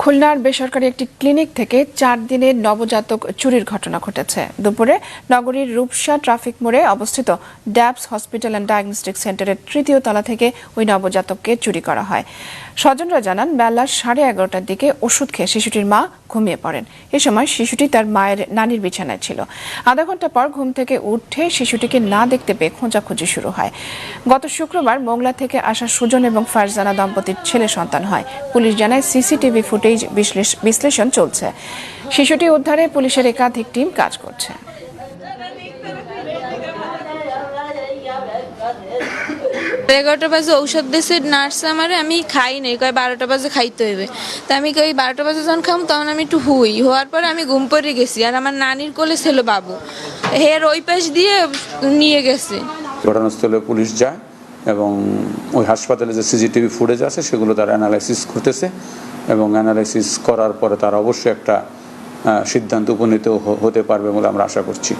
খুলনার বেসরকারি একটি ক্লিনিক থেকে চার দিনের নবজাতক চুরির ঘটনা ঘটেছে। দুপুরে নগরীর রূপসা ট্রাফিক মোড়ে অবস্থিত ড্যাবস হসপিটাল অ্যান্ড ডায়াগনস্টিক সেন্টারের তৃতীয় তলা থেকে ওই নবজাতককে চুরি করা হয়। স্বজনরা জানান, বেলা সাড়ে এগারোটার দিকে ওষুধ খেয়ে শিশুটির মা ঘুমিয়ে পড়েন। এ সময় শিশুটি তার মায়ের নানির বিছানায় ছিল। আধা ঘণ্টা পর ঘুম থেকে উঠে শিশুটিকে না দেখতে পেয়ে খোঁজাখুঁজি শুরু হয়। গত শুক্রবার মোংলা থেকে আসা সুজন এবং ফারজানা দম্পতির ছেলে সন্তান হয়। পুলিশ জানায়, সিসিটিভি ফুটেজ বিশ্লেষ- বিশ্লেষণ চলছে। শিশুটি উদ্ধারে পুলিশের একাধিক টিম কাজ করছে। এগারোটা বাজে ঔষধ দিয়েছে নার্স আমারে আমি খাই নাই কয় বারোটা বাজে খাইতে হইবে। তা আমি কই বারোটা বাজে যখন খাম তখন আমি একটু হুই। হওয়ার পরে আমি ঘুম পড়ে গেছি আর আমার নানির কোলে ছিল বাবু। হের ওই পাশ দিয়ে নিয়ে গেছে। ঘটনাস্থলে পুলিশ যায়। এবং ওই হাসপাতালে যে সিসিটিভি ফুটেজ আছে, সেগুলো তারা অ্যানালাইসিস করতেছে এবং অ্যানালাইসিস করার পরে তারা অবশ্যই একটা সিদ্ধান্ত উপনীত হতে পারবে বলে আমরা আশা করছি।